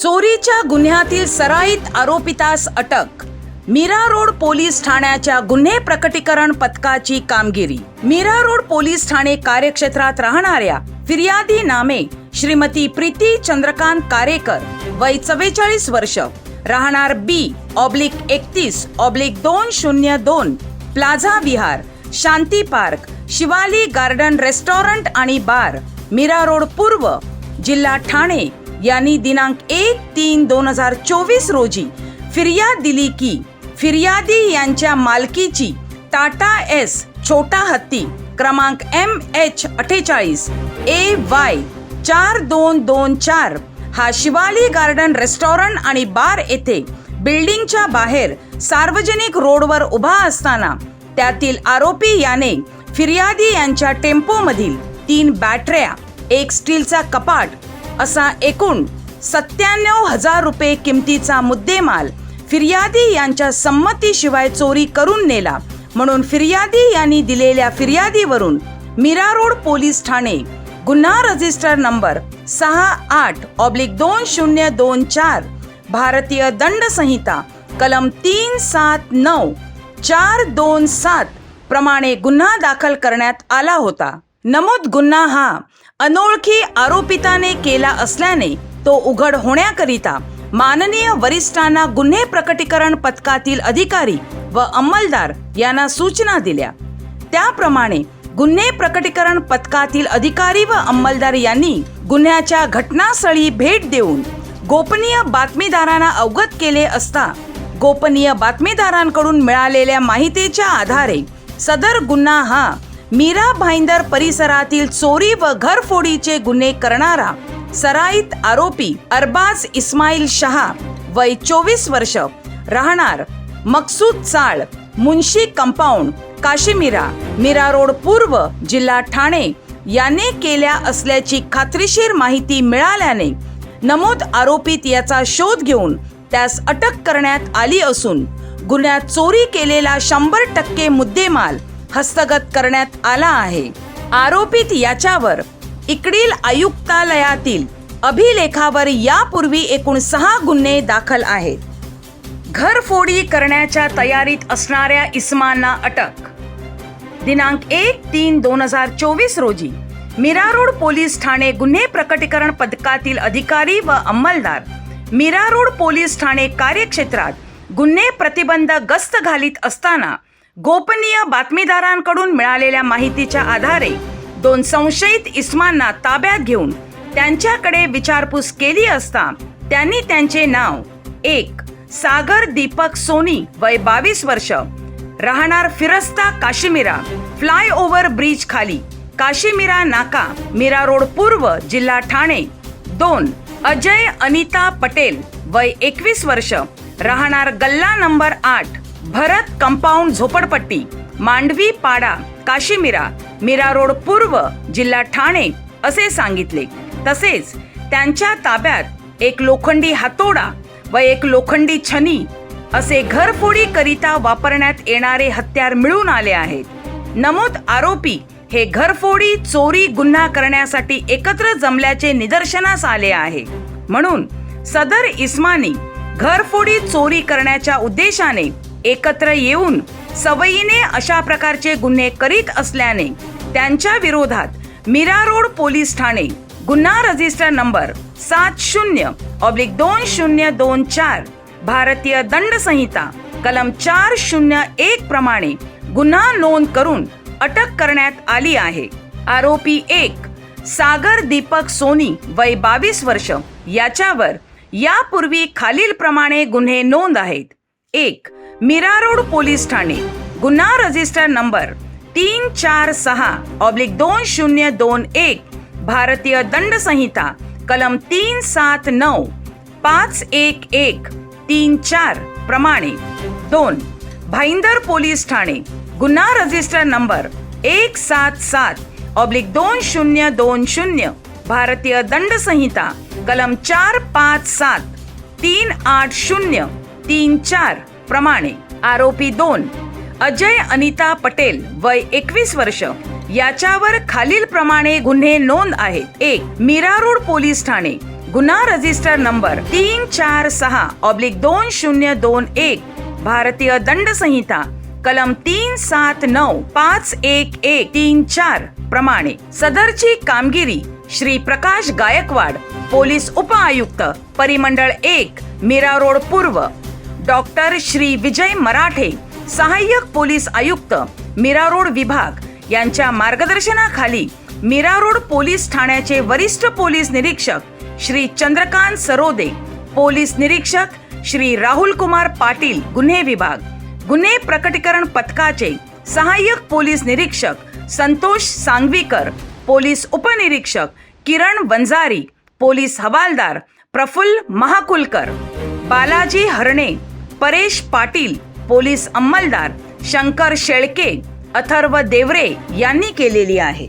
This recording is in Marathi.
चोरीच्या गुन्ह्यातील सराईत आरोपितास अटक. मीरा रोड पोलीस ठाण्याच्या गुन्हे प्रकटीकरण पथकाची कामगिरी. मीरा रोड पोलीस ठाणे कार्यक्षेत्रात राहणाऱ्या फिर्यादी नामे श्रीमती प्रीती चंद्रकांत कारेकर वय चव्वेचाळीस वर्ष. राहणार बी ऑब्लिक एकतीस ऑब्लिक दोन शून्य दोन plaza Vihar Shanti park Shivali garden restaurant आणि बार. मीरा रोड पूर्व जिल्हा ठाणे. यांनी दिनांक एक तीन दोन हजार चोवीस रोजी फिर्याद दिली की फिर्यादी यांच्या मालकीची टाटा एस छोटा हत्ती क्रमांक एम एच अठ्ठेचाळीस ए वाय चार दोन दोन चार हा शिवाली गार्डन रेस्टॉरंट आणि बार येथे बिल्डिंगच्या बाहेर सार्वजनिक रोडवर उभा असताना त्यातील आरोपी याने फिर्यादी यांच्या टेम्पोमधील तीन बॅटऱ्या एक स्टीलचा कपाट असा एकूण सत्त्याण्णव हजार रुपये किमतीचा मुद्देमाल फिर्यादी यांच्या संमतीशिवाय चोरी करून नेला. म्हणून फिर्यादी यांनी दिलेल्या फिर्यादीवरून मीरा रोड पोलीस ठाणे गुन्हा रजिस्टर नंबर सहा आठ ऑब्लिक दोन शून्य दोन चार भारतीय दंड संहिता कलम तीन सात नऊ चार दोन सात प्रमाणे गुन्हा दाखल करण्यात आला होता. नमूद गुन्हा हा अनोळखी आरोपिताने केला असल्याने तो उघड होण्याकरिता माननीय वरिष्ठांना गुन्हे प्रकटीकरण पथकातील अधिकारी व अंमलदार यांना सूचना दिल्या. त्याप्रमाणे गुन्हे प्रकटीकरण पथकातील अधिकारी व अंमलदार यांनी गुन्ह्याच्या घटनास्थळी भेट देऊन गोपनीय बातमीदारांना अवगत केले असता गोपनीय बातमीदारांकडून मिळालेल्या माहितीच्या आधारे सदर गुन्हा हा मीरा भाईंदर परिसरातील चोरी व घरफोडीचे गुन्हे करणारा सराईत आरोपी अरबाज इस्माईल शहा वय चोवीस वर्ष राहणार मकसूद चाळ मुन्शी कंपाऊंड काशीमीरा मीरा रोड पूर्व जिल्हा ठाणे. याने केल्या असल्याची खात्रीशीर माहिती मिळाल्याने नमूद आरोपीत याचा शोध घेऊन त्यास अटक करण्यात आली असून गुन्ह्यात चोरी केलेला शंभर टक्के मुद्देमाल हस्तगत करण्यात आला आहे. आरोपित याच्यावर इकडील आयुक्तालयातील अभिलेखावर यापूर्वी एकूण सहा गुन्हे दाखल आहेत. घरफोडी करण्याच्या तयारीत असणाऱ्या इस्मांना अटक. दिनांक एक तीन दोन हजार चोवीस रोजी मीरा रोड पोलीस ठाणे गुन्हे प्रकटीकरण पथकातील अधिकारी व अंमलदार मीरा रोड पोलीस ठाणे कार्यक्षेत्रात गुन्हे प्रतिबंध गस्त घालीत असताना गोपनीय बातमीदारांकडून मिळालेल्या माहितीच्या आधारे दोन संशयित इस्मांना ताब्यात घेऊन त्यांच्याकडे विचारपूस केली असता त्यांनी त्यांचे नाव एक सागर दीपक सोनी वय बावीस वर्ष राहणार फिरस्ता काश्मीरा फ्लाय ओव्हर ब्रिज खाली काशीमीरा नाका मीरा रोड पूर्व जिल्हा ठाणे. दोन अजय अनिता पटेल वय एकवीस वर्ष राहणार गल्ला नंबर आठ भरत कंपाऊंड झोपडपट्टी मांडवी पाडा काशीमिरा मीरा रोड पूर्व जिल्हा ठाणे असे सांगितले. तसेच त्यांच्या ताब्यात एक लोखंडी हातोडा व एक लोखंडी छनी असे घरफोडी करिता वापरण्यात येणारे हत्यार मिळून आले आहेत. नमूद आरोपी हे घरफोडी चोरी गुन्हा करण्यासाठी एकत्र जमल्याचे निदर्शनास आले आहे. म्हणून सदर इस्मानी घरफोडी चोरी करण्याच्या उद्देशाने एकत्र येऊन सवयीने अशा प्रकारचे गुन्हे करीत असल्याने त्यांच्या विरोधात मीरा रोड पोलीस ठाणे गुन्हा रजिस्टर नंबर सात शून्य ऑब्लिक दोन शून्य दोन चार भारतीय दंड संहिता कलम चार शून्य एक प्रमाणे गुन्हा नोंद करून अटक करण्यात आली आहे. आरोपी एक सागर दीपक सोनी वय बावीस वर्ष याच्यावर यापूर्वी खालील प्रमाणे गुन्हे नोंद आहेत. एक मीरा रोड पोलीस ठाणे. गुन्हा रजिस्टर नंबर तीन चार सहा ऑब्लिक दोन शून्य दोन एक भारतीय दंड संहिता कलम तीन सात नऊ पाच एक एक तीन चार प्रमाणे. दोन भाईंदर पोलीस ठाणे. गुन्हा रजिस्टर नंबर एक सात सात ऑब्लिक दोन शून्य दोन शून्य भारतीय दंड संहिता कलम चार पाच सात तीन आठ शून्य. तीन चार प्रमाणे. आरोपी दोन. अजय अनिता पटेल वय एकवीस वर्ष. याच्यावर खालील प्रमाणे गुन्हे नोंद आहेत. एक मीरा रोड पोलीस ठाणे. गुन्हा रजिस्टर नंबर तीन चार सहा ऑब्लिक दोन शून्य दोन एक भारतीय दंड संहिता कलम तीन सात नऊ पाच एक एक तीन चार प्रमाणे. सदरची कामगिरी श्री प्रकाश गायकवाड पोलीस उपआयुक्त परिमंडळ एक मीरा रोड पूर्व. डॉक्टर श्री विजय मराठे सहाय्यक पोलीस आयुक्त मीरा रोड विभाग यांच्या मार्गदर्शनाखाली मीरा रोड पोलीस ठाण्याचे वरिष्ठ पोलीस निरीक्षक श्री चंद्रकांत सरोदे पोलीस निरीक्षक श्री राहुल कुमार पाटील गुन्हे विभाग गुन्हे प्रकटीकरण पथकाचे सहाय्यक पोलीस निरीक्षक संतोष सांगवीकर पोलीस उपनिरीक्षक किरण वंजारी पोलीस हवालदार प्रफुल्ल महाकुलकर बालाजी हरणे परेश पाटील पोलीस अंमलदार शंकर शेळके अथर्व देवरे यांनी केलेली आहे.